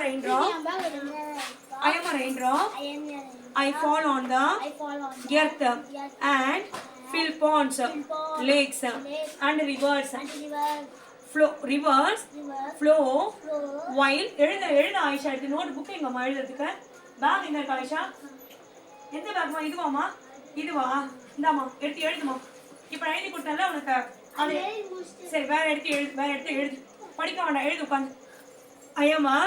raindrop. I am a raindrop. I fall on the earth and fill ponds, lakes and rivers. Flow rivers. Flow while எழுத எழுத ஆயிஷா எடுத்து note book எங்கம்மா எழுதுறதுக்கு. Back எங்க இருக்கு ஆயிஷா? எந்த பேக்மா இதுவாமா இதுவா? இந்தாம்மா எடுத்து எழுதுமா இப்போ எழுதி கொடுத்தேன்ல உனக்கு. அது சரி வேற எடுத்து எழுது வேற எடுத்து எழுது படிக்க வேண்டாம் எழுது உட்காந்து I am a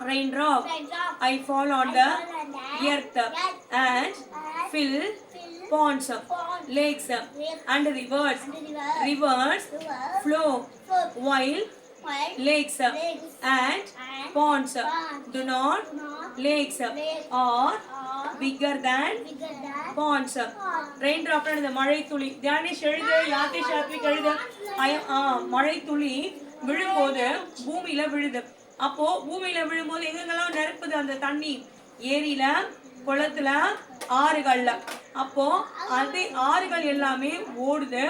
raindrop. I fall on the earth and fill ponds, lakes and rivers. Rivers flow while lakes and ponds do not lakes are bigger than ponds rain drop எழுது மழை துளி தியானேஷ் எழுது யாத்தேஷ் யாத்விக் எழுது மழை துளி விழும்போது பூமியில விழுது. அப்போ பூமியில விழும்போது எங்கெங்கெல்லாம் நிரப்புது அந்த தண்ணி? ஏரியில குளத்துல ஆறுகள்ல. அப்போ அது ஆறுகள் எல்லாமே ஓடுது.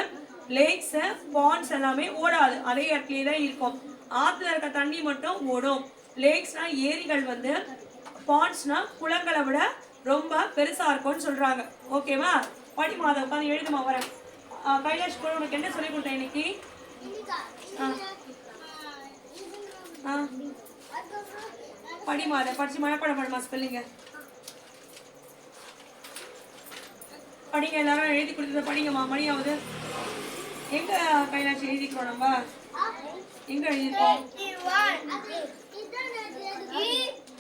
லேக்ஸ் பாண்ட்ஸ் எல்லாமே ஓடாது. அதே இடத்துலயே தான் இருக்கும். ஆற்றுல இருக்க தண்ணி மட்டும் ஓடும். லேக்ஸ்னா ஏரிகள் வந்து பாண்ட்ஸ்னா குளங்களை விட ரொம்ப பெருசாக இருக்கும்னு சொல்கிறாங்க ஓகேவா படிமா அதை உட்காந்து எழுதுமா வரேன் கைலாஷ் கூட உனக்கு என்ன சொல்லி கொடுத்தேன் இன்னைக்கு? ஆ. படிமா அதை படிச்சு மனப்பாடம் பண்ணுமா ஸ்பெல்லிங்க படிங்க எல்லாரும் எழுதி கொடுத்தத படிங்கம்மா மணி ஆகுது. எங்க கைலாஷ் எழுதிக்கிறோம் நம்ம? எங்க எழுதிருக்கோம்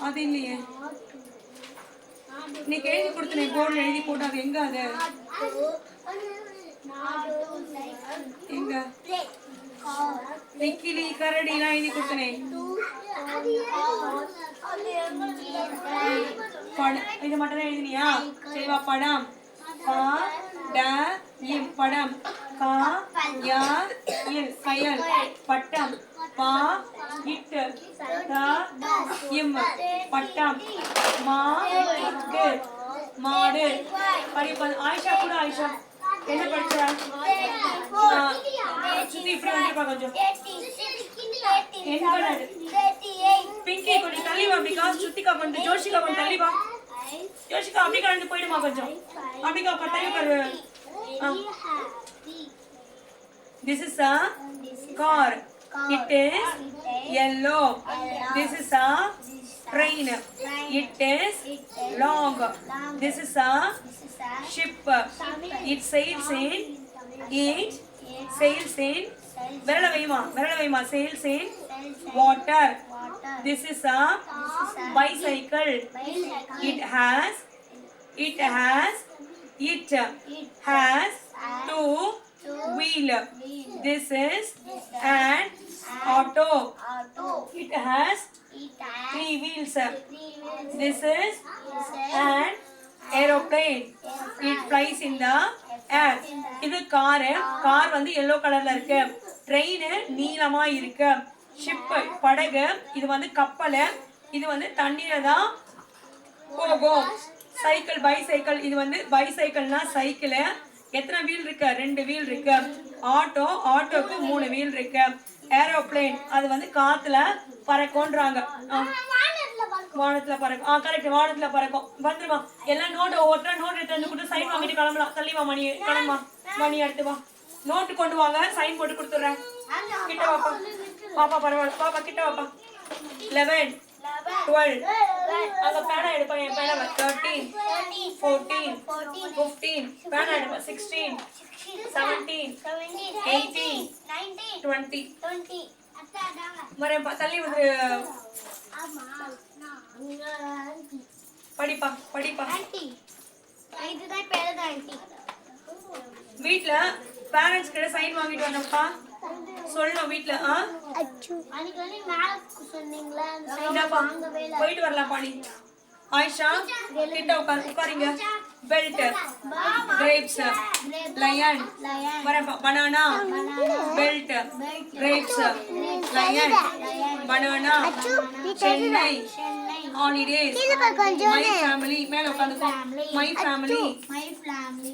அது இல்லையே. இன்னைக்கு எழுதி கொடுத்தனே போர்டில் எழுதி போட்டு அது எங்க அது? எங்க? நெக்கிலி கரடி எல்லாம் எழுதி கொடுத்தனே. படம் இது மட்டும் எழுதினியா? சரிவா படம் படம். கா யா இல் கயல் பட்டம் பா இட்டு தா இம் பட்டம் மா இட்டு மாடு. படிப்பது ஆயிஷா கூட ஆயிஷா. என்ன படிச்ச? சுத்தி இப்படி வந்துருப்பா கொஞ்சம். எங்கடா இது? பிங்கி கொஞ்சம் தள்ளி வா பிகாஸ் கொஞ்சம் ஜோஷிகா கொஞ்சம் தள்ளி வா போயிடுமா கொஞ்சம். அப்படிக்கா தள்ளி பாரு this is a car it is yellow this is a train it is long this is a ship it sails in it sails in விரல வைமா விரல வைமா sails in water this is a bicycle it has it has it has two wheel This is an auto. it has three wheels this is an aeroplane. it flies in the air. இது car car வந்து yellow கலர்ல இருக்கு. Train நீளமா இருக்கு. Ship படகு இது வந்து கப்பல் இது வந்து தண்ணீர தான் போகும். சைக்கிள் பைசைக்கிள் இது வந்து பைசைக்கிள்னா சைக்கிள் எத்தனை வீல் இருக்கு? ரெண்டு வீல் இருக்கு. ஆட்டோ ஆட்டோக்கு மூணு வீல் இருக்கு. ஏரோப்ளேன் அது வந்து காத்துல பறக்கும்ன்றாங்க. ஆ. வானத்துல பறக்கும். ஆ கரெக்ட் வானத்துல பறக்கும். வந்துருமா. எல்லாம் நோட்டு ஒவ்வொருத்தர நோட் எடுத்து வந்து கொடுத்து சைன் வாங்கிட்டு கிளம்பலாம். தள்ளிவா மணி. கிளம்பா மணி எடுத்து வா. நோட்டு கொண்டு வாங்க. சைன் போட்டு கொடுத்துட்றேன். கிட்ட வாப்பா. பாப்பா பரவாயில்ல. பாப்பா கிட்ட வாப்பா. லெவன் டுவெல் அங்க பேனா எடுப்பேன் என் பேனா தேர்ட்டீன் ஃபோர்டீன் ஃபிஃப்டீன் பேனா எடுப்பேன் சிக்ஸ்டீன் செவன்டீன் எயிட்டீன் டுவெண்ட்டி வரேன் தள்ளி வந்து படிப்பா படிப்பா. வீட்டில் பேரண்ட்ஸ் கிட்ட சைன் வாங்கிட்டு வந்தப்பா. சொல்லணும் வீட்ல போயிட்டு வரலாம் பாடி ஆயிஷா கிட்ட உட்கார் உட்காருங்க belt grapes lion banana belt grapes lion banana Chennai holidays my family மேல உட்காந்துக்கோ my family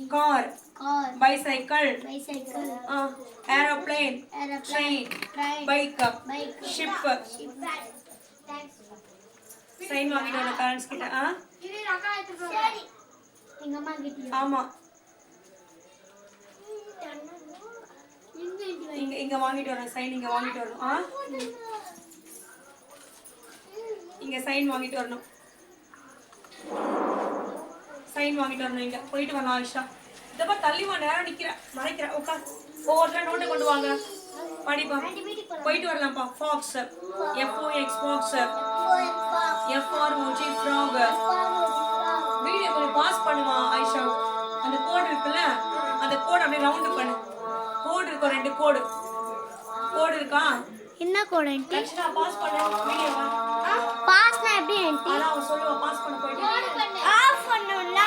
car car, bicycle. Bicycle, uh, aeroplane. Aeroplane, train, bike. Bike, ship. Ship. Thanks. Sign வாங்கிட்டு வரணும் பேரண்ட்ஸ் கிட்ட ஆ சரி. எங்க அம்மா கிட்ட ஆமா. இங்க இங்க வாங்கிட்டு வரணும் சைன் இங்க வாங்கிட்டு வரணும் ஆ இங்க சைன் வாங்கிட்டு வரணும். சைன் வாங்கிட்டு வரணும் இங்க. போயிட்டு வரணும் ஆயிஷா. இதப்பா தள்ளி வா நேரம் நிக்கிற மறைக்கிற. உட்கார். ஒவ்வொருத்தர நோட்டை கொண்டு வாங்க. படிப்பா. போயிட்டு வரலாம்ப்பா. Fox F O X fox F R O G frog video கொஞ்சம் பாஸ் பண்ணுமா ஆயிஷா அந்த கோடு இருக்குல்ல அந்த கோடு அப்படியே ரவுண்டு பண்ணு. கோடு இருக்கும் ரெண்டு கோடு கோடு இருக்கா? என்ன கோட் ஆண்டி லட்சணா பாஸ் பண்ணு வீடியோவை பாஸ்னா எப்படி ஆண்டி அதான் அவன் சொல்லுவா பாஸ் பண்ண போயிட்டு. ஆஃப் பண்ணுல